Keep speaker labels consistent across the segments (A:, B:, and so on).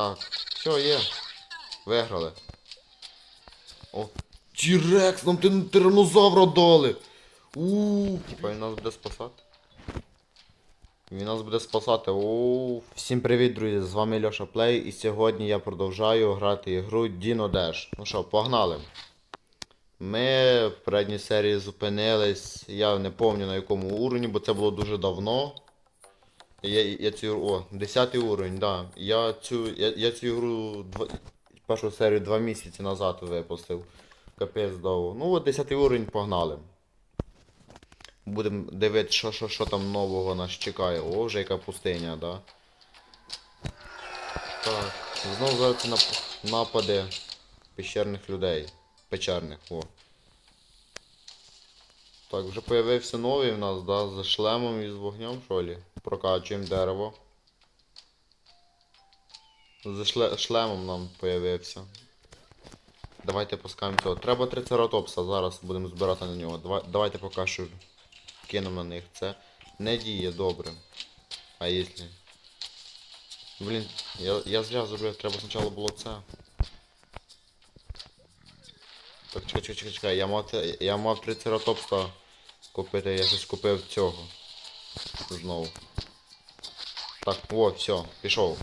A: Так, все, є. Виграли. О. Тірекс, нам тир- тиранозавра дали. Ууу. Типа він нас буде спасати. Він нас буде спасати. Оу. Всім привіт, друзі! З вами Льоша Плей, і сьогодні я продовжаю грати ігру Dino Dash. Ну що, погнали. Ми в передній серії зупинились. Я не пам'ятаю на якому уровні, бо це було дуже давно. Я, я цю о, 10 уровень, да. Я цю, я, я цю ігру два, першу серію 2 місяці назад випустив. Капець довго. Ну от 10 уровень погнали. Будемо дивитися, що, що, що там нового нас чекає. О, вже яка пустиня, да. Так, знову зараз нап- напади пещерних людей. Печерних, о. Так, вже появився новий в нас, да, з шлемом і з вогнем, що лі? Прокачуємо дерево. З шле- шлемом нам появився. Давайте пускаємо цього. Треба трицератопса, зараз будемо збирати на нього. Давай, давайте поки що кинемо на них це. Не діє добре. А якщо. Блін, я, я зря зробив, треба спочатку було це. Так, чекай, чекай, чекай, я мав, я мав трицератопса купити, я щось купив цього. Знову. Так, о, все, пішов.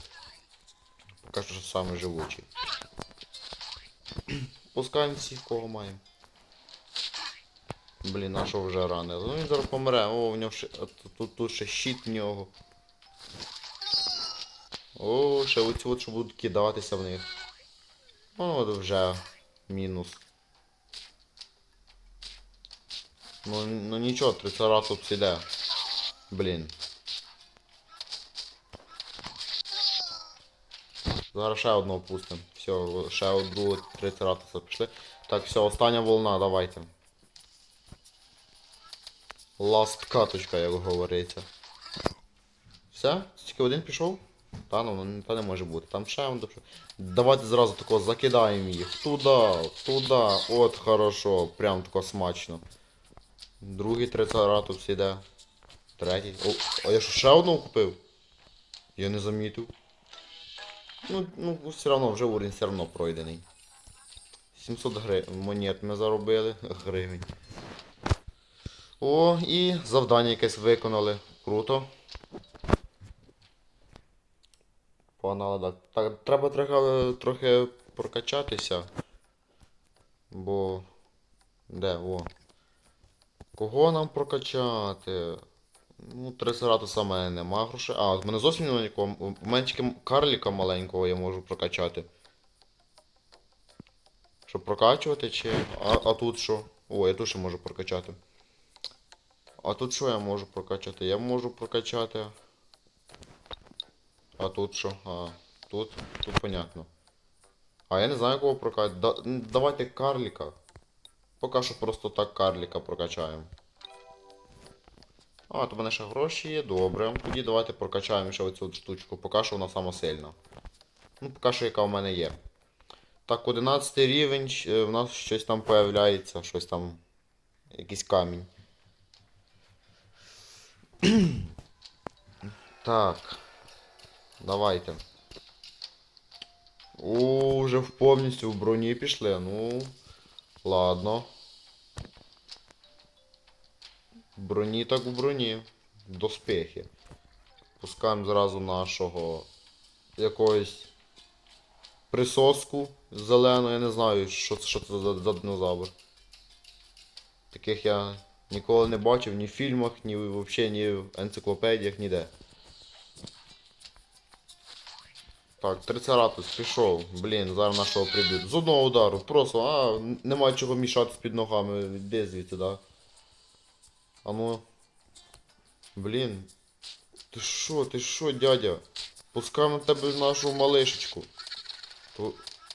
A: Поки що саме живучий. Пускаємо всіх, кого маємо. Блін, нашого вже ранили. Ну він зараз помре. О, в нього ще. Тут, тут, тут ще щит в нього. О, ще оці от що будуть кидатися в них. Ну от вже мінус. Ну, ну нічого, трицератопс іде. Блін. Зараз ще одного пустимо. Все, ще одну трицератопса пішли. Так, все, остання волна, давайте. Ласт каточка, як говориться. Все? Тільки один пішов? Та ну, ну, та не може бути. Там ще один пішов. Давайте зразу тако закидаємо їх. Туда, туда. От хорошо. Прям тако смачно. Другий трицератопс іде. Третій. О, а я що ще одного купив? Я не замітив. Ну, ну все одно, вже уровень все одно пройдений. 700 гри... монет ми заробили. Гривень. О, і завдання якесь виконали. Круто. Погнали далі. Так, треба трохи, трохи прокачатися. Бо... Де, о. Кого нам прокачати? Ну, трисератуса в мене нема грошей. А, в мене зовсім немає нікого. У мене тільки карліка маленького я можу прокачати. Щоб прокачувати чи. А, а тут що? О, я тут ще можу прокачати. А тут що я можу прокачати? Я можу прокачати. А тут що? А, тут. Тут понятно. А я не знаю кого прокачати. Да, давайте карліка. Поки що просто так карліка прокачаємо. А, то в мене ще гроші є, добре. Тоді давайте прокачаємо ще оцю штучку, поки що вона сама сильна. Ну, поки що яка в мене є. Так, 11 рівень, е, в нас щось там появляється, щось там. Якийсь камінь. так. Давайте. О, вже повністю в броні пішли. Ну. Ладно. В броні так в броні. Доспехи. Пускаємо зразу нашого якогось присоску зелену, я не знаю, що, це- що це за, за динозавр. Таких я ніколи не бачив ні в фільмах, ні взагалі, ні в енциклопедіях, ніде. Так, трицератус пішов. Блін, зараз нашого приб'ють. З одного удару. Просто, а, нема чого мішати з під ногами. Де звідти, да? А ну. Блін. Ти що, ти що, дядя? Пускаємо тебе нашу малишечку.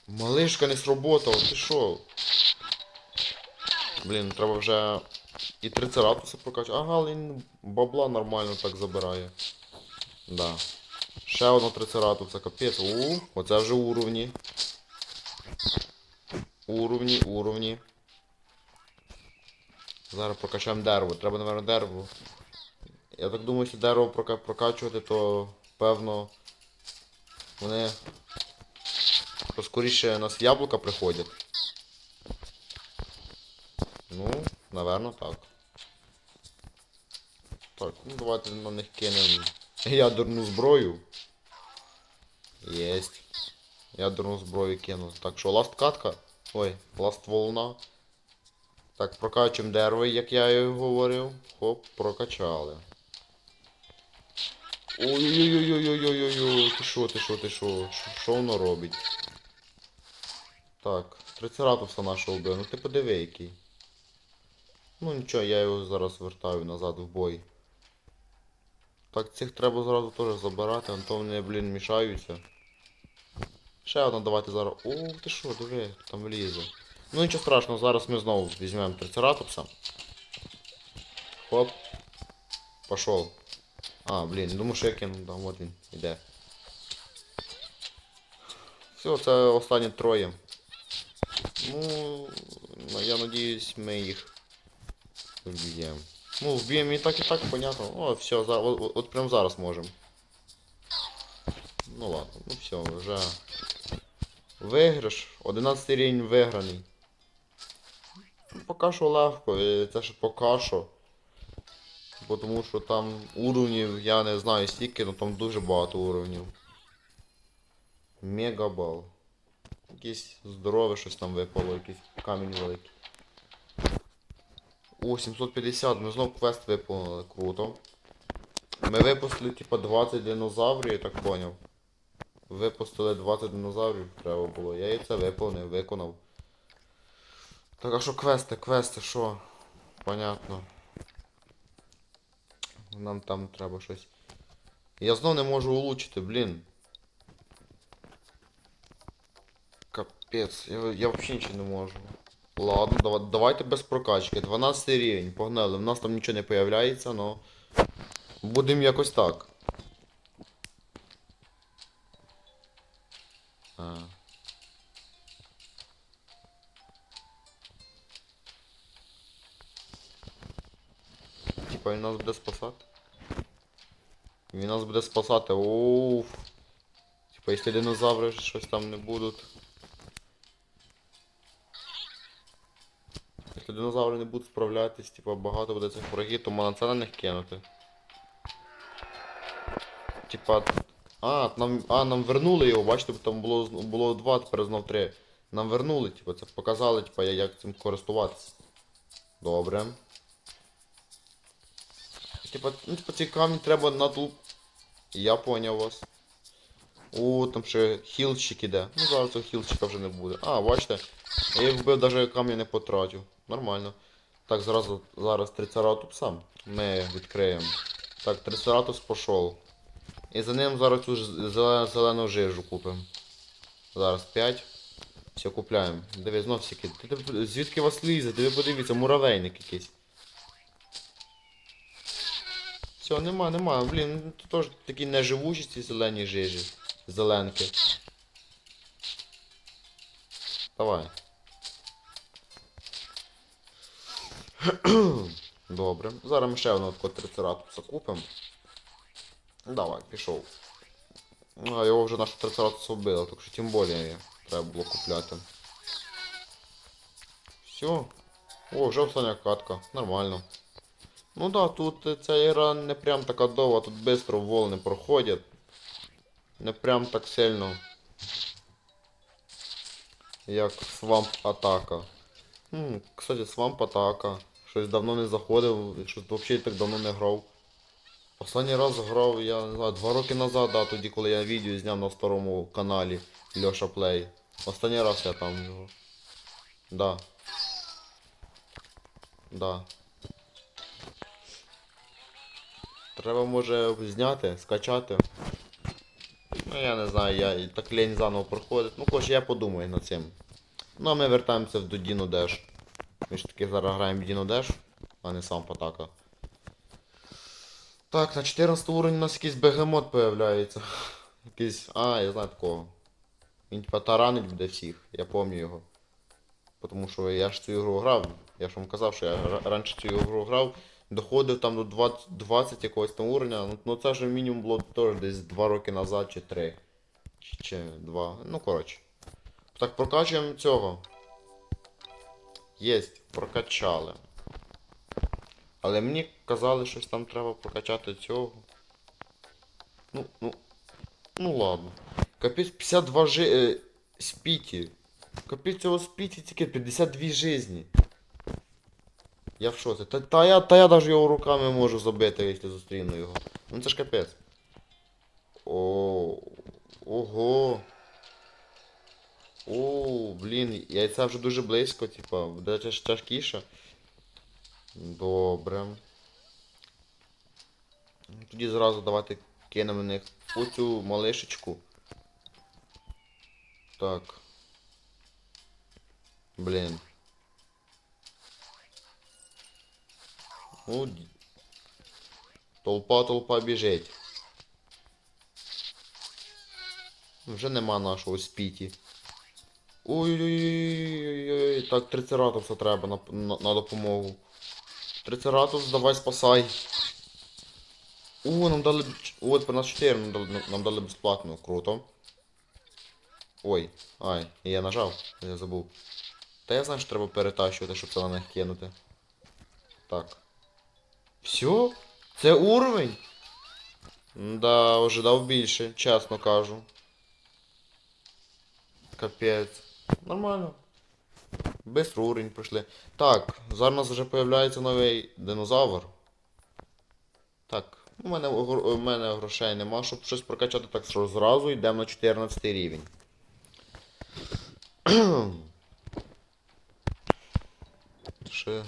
A: Малишка не сработала, ти що? Блін, треба вже і трицератуса прокачати. Ага, він бабла нормально так забирає. Да. Ще одна трицератуса, капець. У, оце вже уровні. Уровні, уровні. Зараз прокачаємо дерево. Треба, напевно, дерево. Я так думаю, що дерево прока- прокачувати, то певно вони скоріше нас яблука приходять. Ну, напевно, так. Так, ну давайте на них кинемо ядерну зброю. Єсть. Ядерну зброю кинули. Так, що, ласт катка? Ой, ласт волна. Так, прокачуємо дерево, як я і говорив. Хоп, прокачали. Ой-ой-ой-ой-ой-ой-ой, ти що, ти що, ти що? Що- воно робить? Так, трицератопса нашого вбив, ну ти подиви який. Ну нічого, я його зараз вертаю назад в бой. Так, цих треба зразу теж забирати, а то вони, блін, мішаються. Ще одна давайте зараз. О, ти що, диви, там влізе. Ну нічого страшного, зараз ми знову візьмемо трицератопса. Хоп. Пошел. А, блін, думаю, що я кину, там, от він, іде. Все, це останні троє. Ну, ну, я надіюсь, ми їх вб'ємо. Ну, вб'ємо і так, і так, понятно. О, все, за, от, от, от прям зараз можемо. Ну ладно, ну все, вже. Виграш. 11 рівень виграний. Поки що легко, і це ж поки що. Бо тому що там уровнів, я не знаю стільки, але там дуже багато уровнів. Мегабал. Якийсь здорове щось там випало, якийсь камінь великий. О, 750, ми знов квест виповнили, круто. Ми випустили типа 20 динозаврів, я так поняв. Випустили 20 динозаврів, треба було. Я і це виповнив, виконав. Так, а що квести, квести, що? Понятно. Нам там треба щось. Я знов не можу улучшити, блін. Капець, я, я взагалі нічого не можу. Ладно, давай, давайте без прокачки. 12 рівень, погнали. В нас там нічого не появляється, но. Будемо якось так. Спасати. Уф. Типа, якщо динозаври щось там не будуть. Якщо динозаври не будуть справлятись, типа багато буде цих ворогів, то можна це на них кинути. Типа. А, нам, а, нам вернули його, бачите, там було, було два, тепер знов три. Нам вернули, типа, це показали, типа, я- як цим користуватися. Добре. Типа, ну, типа ці камні треба на ту. Я поняв вас. О, там ще хілчик іде. Ну зараз цього хілчика вже не буде. А, бачите, я їх вбив, навіть камні не потратив. Нормально. Так, зараз, зараз трицератопса ми відкриємо. Так, трицератопс пішов. І за ним зараз цю зелену жижу купимо. Зараз 5. Все, купляємо. Диви, знов звідки вас лізе? Диви подивіться, муравейник якийсь. Все, нема, нема. Блін, ну тут теж такі неживучі ці зелені жижі. Зеленки. Давай. Добре. Зараз ми ще одного такого трицератопса купимо. Давай, пішов. А його вже наша трицератопса вбила, так що тим більше треба було купляти. Все. О, вже остання катка. Нормально. Ну да, тут ця ігра не прям така довга, тут швидко волни проходять. Не прям так сильно. Як свамп атака. Хм, кстати, свамп атака. Щось давно не заходив, щось взагалі так давно не грав. Останній раз грав, я не знаю, два роки назад, да, тоді коли я відео зняв на старому каналі Льоша Плей. Останній раз я там. Да. Да. Треба може зняти, скачати. Ну я не знаю, я так лень заново проходить. Ну хоч я подумаю над цим. Ну а ми вертаємося до Діну Деш. Ми ж таки зараз граємо Діну Деш, а не сам Потака. Так, на 14 уровні у нас якийсь бегемот появляється. Якийсь. А, я знаю такого. Він типа таранить буде всіх, я пам'ятаю його. Тому що я ж цю ігру грав. Я ж вам казав, що я ра- раніше цю ігру грав, доходив там до 20, 20 якогось там уровня. Ну, ну це ж мінімум було теж десь 2 роки назад чи 3. Чи, чи 2. Ну коротше. Так, прокачуємо цього. Єсть, прокачали. Але мені казали, щось там треба прокачати цього. Ну, ну. Ну ладно. Капець 52 жи... Е, спіті. Капець цього спіті тільки 52 жизні. Я в шоці. Та, та я, та я даже його руками можу забити, якщо зустріну його. Ну це ж капець. О, ого. О, блін, яйця вже дуже близько, типа, буде тяж- тяжкіше. Добре. Тоді зразу давайте кинемо на них оцю малишечку. Так. Блін. Ну, толпа, толпа біжить. Вже нема нашого спіті. Ой-ой-ой-ой. так трицератопса треба на, на, на допомогу. Трицератопс, давай спасай. О, нам дали. От по нас 4 нам дали, нам дали безплатно, круто. Ой, ай, я нажав, я забув. Та я знаю, що треба перетащувати, щоб це на них кинути. Так. Все? Це уровень? Да, ожидав більше, чесно кажу. Капець. Нормально. Бистро уровень пройшли. Так, зараз вже появляється новий динозавр. Так, у мене, у мене грошей нема, щоб щось прокачати, так що зразу йдемо на 14 рівень. Ще.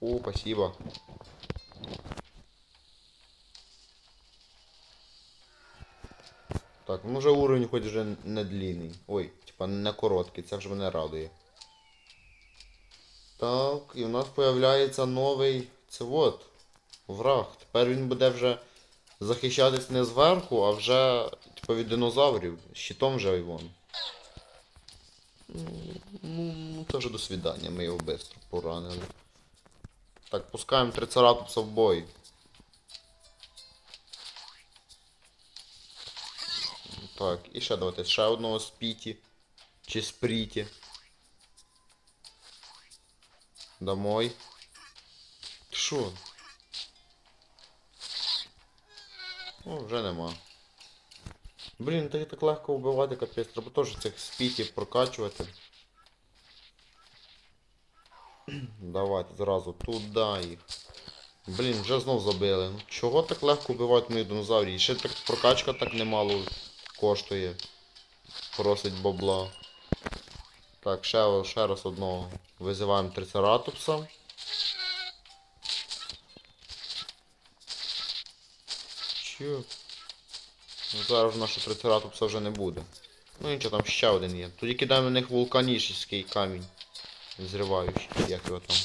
A: О, спасибо. Так, ну вже уровень хоч вже не длинний. Ой, типа не короткий, це вже мене радує. Так, і у нас появляється новий. Це от. Враг. Тепер він буде вже захищатись не зверху, а вже типу від динозаврів. Щитом вже вон. Ну, ну це вже до свидання, ми його швидко поранили. Так, пускаємо трицератопса в бой. Так, і ще давайте ще одного спіті. Чи спріті. Домой. Що? Ну, вже нема. Блін, так легко вбивати, капець. Треба теж цих спітів прокачувати. Давайте зразу туди їх. Блін, вже знов забили. Ну чого так легко вбивають мої динозаврів? І ще так прокачка так немало коштує. Просить бабла. Так, ще, ще раз одного. Визиваємо трицератопса. Чо? Ну, зараз нашого трицератопса вже не буде. Ну нічого, там ще один є. Тоді кидаємо на них вулканічний камінь. Зриваючий, як його там.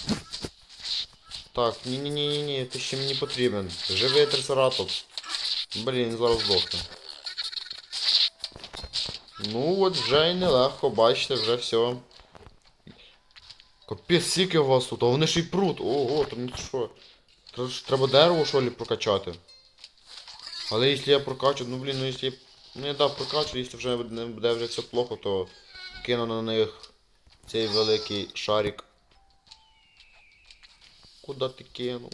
A: Так, ні-ні-ні-ні, ти ще мені потрібен. Живий трицератопс. Блін, зараз здохне. Ну от вже і нелегко, бачите, вже все. Капець, скільки у вас тут, а вони ще й прут. Ого, то ну що? Треба дерево що ли прокачати. Але якщо я прокачу, ну блін, ну якщо я... Ну я да, прокачу, якщо вже не буде вже все плохо, то кину на них цей великий шарик. Куда ти кинув?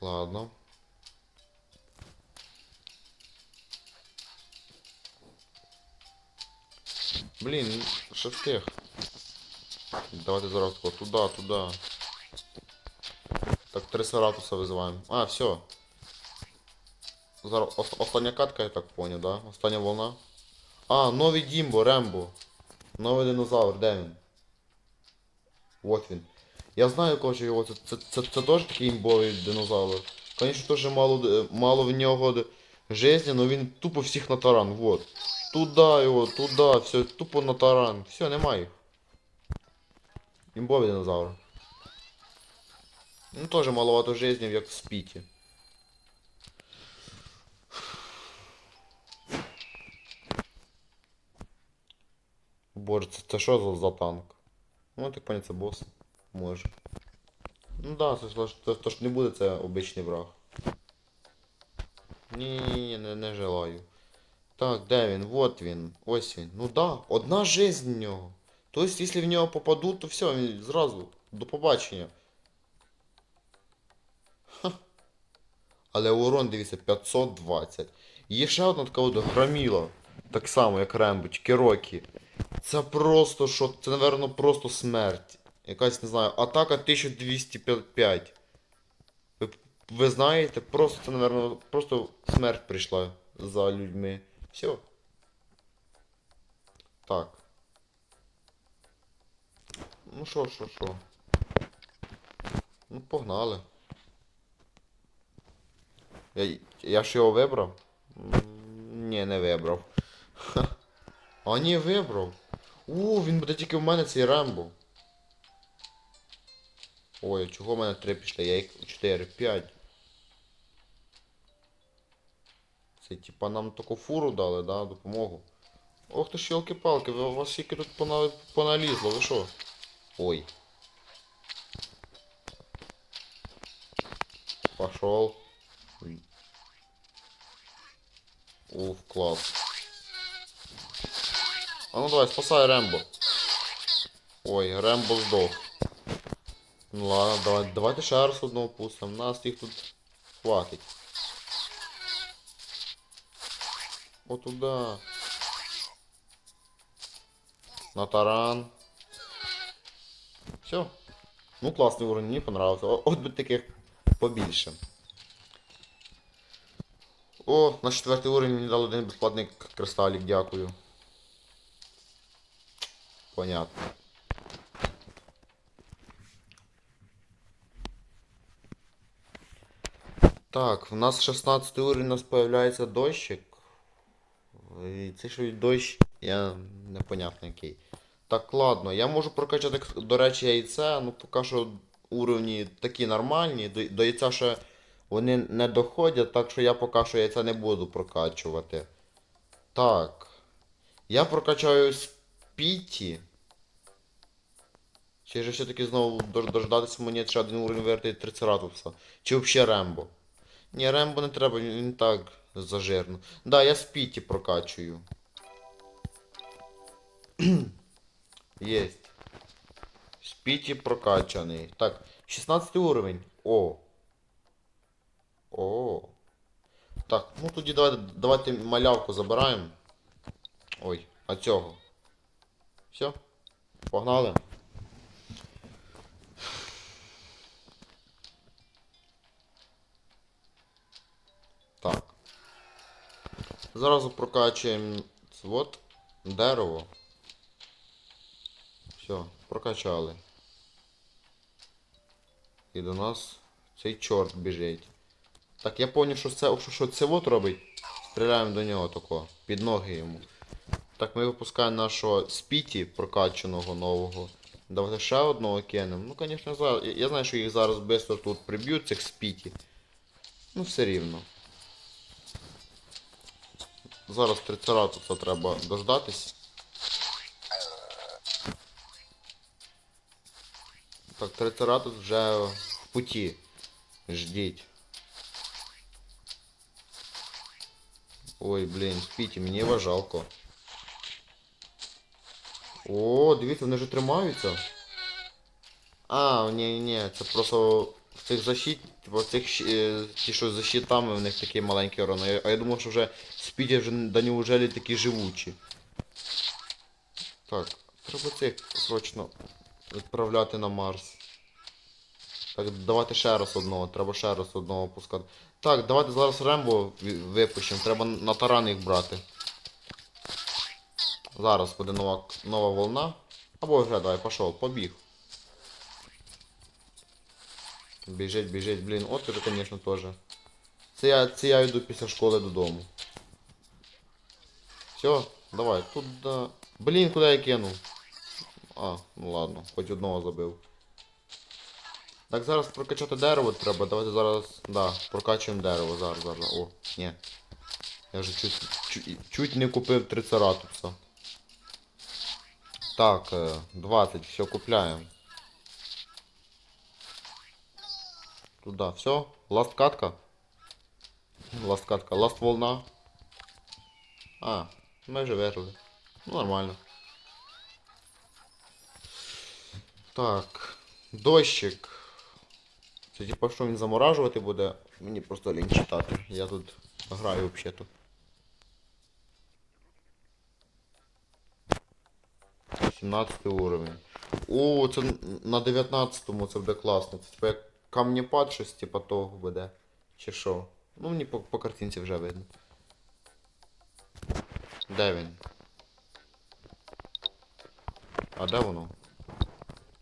A: Ладно. Блін, ще встиг. Давайте зараз тако, туди, туди. Так, трисератуса визиваємо. А, все. Зараз ос- остання катка, я так поняв, да? Остання волна. А, новий Дімбо, Рембо. Новий динозавр, де він? Вот він. Я знаю, короче, його, це, це, це, це теж такий імбовий динозавр. Звісно, теж мало, мало в нього жизни, но він тупо всіх на таран, вот. Туда його, туди, все, тупо на таран. Все, немає їх. Імбовий динозавр. Ну теж маловато жизнів, як в спіті. Боже, це, це що за, за танк? Ну, так понял, це бос. Може. Ну да, це, ж- це, це ж не буде це обичний враг. Ні, ні, ні, не, не желаю. Так, де він? Вот він. Ось він. Ну да, одна жизнь в нього. Тобто, якщо в нього попадуть, то все, він зразу. До побачення. Ха. Але урон, дивіться, 520. Є ще одна така от громіла. Так само, як Рембо, тільки Рокі. Це просто що. Це, напевно, просто смерть. Якась, не знаю, атака 1205. Ви, ви знаєте, просто це, напевно, просто смерть прийшла за людьми. Все. Так. Ну що, що, що. Ну, погнали. Я, я ж його вибрав? Ні, не вибрав. А ні, вибрав. У, він буде тільки в мене цей Рембо. Ой, чого в мене три пішли? Я їх 4, 5. Це типа нам таку фуру дали, да, допомогу. Ох ти ж палки ви у вас скільки тут пона... поналізло, ви що? Ой. Пошел. Уф, класс. А ну давай, спасай Рембо. Ой, Рембо здох. Ну ладно, давай, давайте ще раз одного пустим. Нас їх тут хватить. О туда. На таран. Все. Ну классный уровень, мені понравился. От би таких побільше. О, на четвертий уровень мені дали один безплатний кристалік, дякую. Понятно. Так, в нас 16 уровень, у нас появляється дощик. І це що дощ, я непонятно який. Так, ладно, я можу прокачати, до речі, яйце, ну поки що уровні такі нормальні, до, до яйця ще вони не доходять, так що я поки що яйця не буду прокачувати. Так. Я прокачаю спіті. Чи ж все-таки знову дождатися мені ще один уровень вирти трицератопса? Чи взагалі Рембо? Ні, Рембо не треба, він так зажирно. Да, я спіті прокачую. Єсть. Спіті прокачаний. Так, 16 уровень. О. О. Так, ну тоді давайте, давайте малявку забираємо. Ой, а цього. Все. Погнали. Так. Зразу прокачуємо от дерево. Все, прокачали. І до нас цей чорт біжить. Так, я поняв, що це, що, що це от робить. Стріляємо до нього тако, під ноги йому. Так, ми випускаємо нашого спіті прокачаного нового. Давайте ще одного кинемо. Ну, звісно, зараз. Я, знаю, що їх зараз швидко тут приб'ють, цих спіті. Ну, все рівно. Зараз трицератопса треба дождатись. Так, трицератопс вже в путі. Ждіть. Ой, блін, спіть, мені його жалко. О, дивіться, вони вже тримаються. А, ні, ні, це просто в цих защит, типу, в цих е, ті, що за щитами, в них такий маленький урон. А я, думав, що вже спіді вже до неужели такі живучі. Так, треба цих срочно відправляти на Марс. Так, давайте ще раз одного, треба ще раз одного пускати. Так, давайте зараз Рембо випущимо, треба на таран їх брати. Зараз буде нова, нова волна. Або вже давай, пішов, побіг. Біжить, біжить, блін, от це, звісно, теж. Це я, це я йду після школи додому. Все, давай, тут да. Блін, куди я кинув? А, ну ладно, хоч одного забив. Так, зараз прокачати дерево треба, давайте зараз, да, прокачуємо дерево, зараз, зараз. О, ні. Я вже чуть, чуть, чуть не купив трицератопса. Так, е, 20, все, купляємо. Туда, все, ласт катка. Ласт катка, ласт волна. А, майже виграли. Ну, нормально. Так. Дощик. Це типа що він заморажувати буде? Мені просто лінь читати. Я тут граю взагалі-то. 17 уровень. О, це на 19-му це буде класно. Це типа як камнепад щось типа того буде. Чи що? Ну мені по, по картинці вже видно. Де він? А де воно?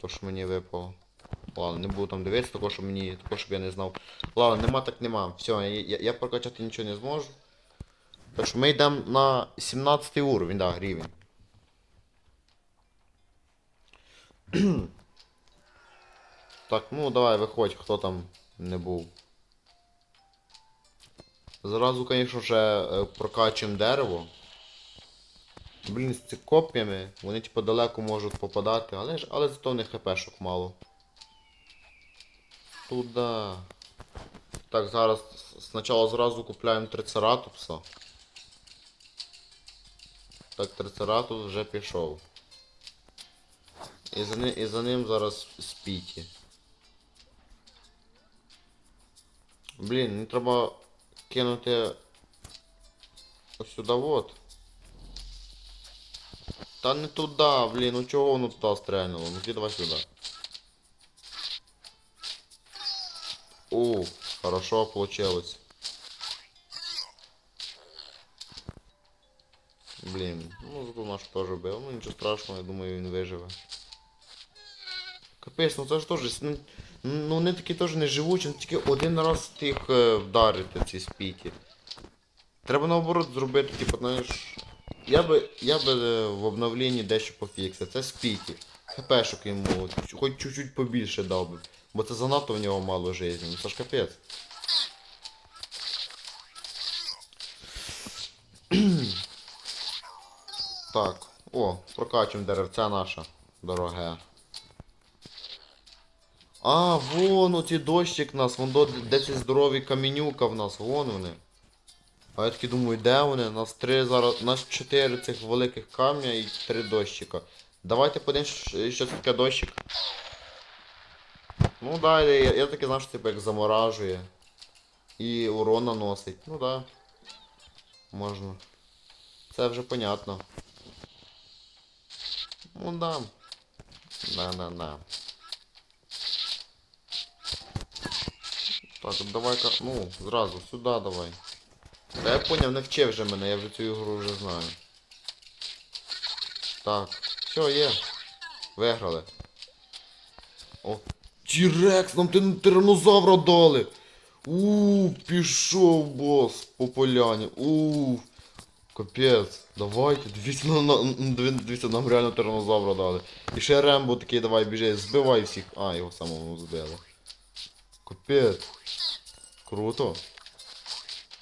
A: То, що мені випало. Ладно, не буду там дивитися, такого, що мені, такого, щоб я не знав. Ладно, нема так нема. Все, я, я, я прокачати нічого не зможу. Так що ми йдемо на 17 уровень, да, рівень. так, ну давай виходь, хто там не був. Зразу, звісно, вже е, прокачуємо дерево. Блін, з цими коп'ями, вони типу далеко можуть попадати, але ж але зато в них хпшок мало. Туда. Так, зараз спочатку зразу купляємо трицератопса. Так, трицератопс вже пішов. І за, ним, і за ним зараз спіті. Блін, мені треба кинути ось сюди от. Та не туди, блін, ну чого воно туди стрельнуло? Ну ти давай сюди. О, хорошо получилось. Блін, ну зато наш теж бив. Ну нічого страшного, я думаю, він виживе. Капець, ну це ж теж. Ну, ну вони такі теж не живучі, ну тільки один раз тих е, вдарити ці спіті. Треба наоборот зробити, типу, знаєш. Я би, я би е, в обновленні дещо пофіксив. Це спіті. ХПшок йому, хоч чуть-чуть побільше дав би. Бо це занадто в нього мало життя. Ну це ж капець. так, о, прокачуємо деревця наша дороге. А, вон оці дощик в нас, вон до, де ці здорові камінюка в нас, вон вони. А я таки думаю, де вони? Нас три зараз, нас чотири цих великих камня і три дощика. Давайте подивимось, що це таке дощик. Ну да, я, я таки знав, що типу як заморажує. І урон наносить. Ну да. Можна. Це вже понятно. Ну да. На-на-на. Так, давай-ка, ну, зразу, сюди давай. Та я поняв, не вчи вже мене, я вже цю ігру вже знаю. Так, все, є. Виграли. О. Тірекс, нам тир- тиранозавра дали. У, пішов бос по поляні. У, капець. Давайте, дивіться, на, на, на- дивіться, нам реально тиранозавра дали. І ще Рембо такий, давай біжи, збивай всіх. А, його самого збили. Капець. Круто.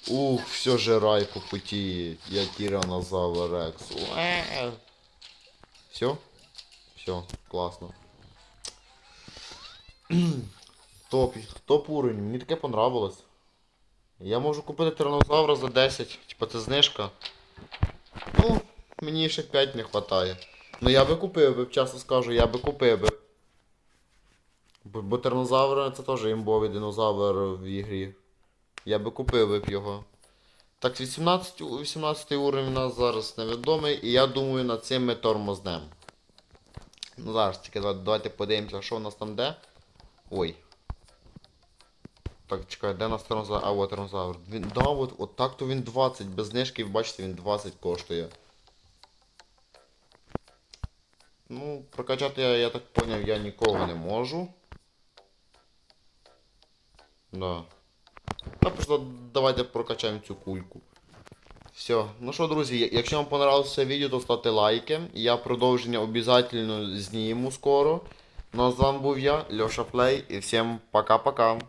A: Ух, все жирай по пути. Я тиранозавр Рекс. Все? Все, класно. Топ, топ уровень, мені таке понравилось. Я можу купити тиранозавра за 10, типа це знижка. Ну, мені ще 5 не вистачає. Ну я би купив би, чесно скажу, я би купив би. Бо, тиранозавр це теж імбовий динозавр в ігрі. Я би купив б його. Так, 18, 18 уровень у нас зараз невідомий, і я думаю над цим ми тормознем. Ну зараз тільки давайте подивимося, що у нас там де. Ой. Так, чекай, де у нас тиранозавр? А, от тиранозавр. Він, да, от, от так то він 20, без знижки, бачите, він 20 коштує. Ну, прокачати я, я так поняв, я нікого не можу. Да. Та просто давайте прокачаємо цю кульку. Все. Ну що, друзі, якщо вам понравилося це відео, то ставте лайки. Я продовження обов'язково зніму скоро. Ну а з вами був я, Льоша Плей, і всім пока-пока.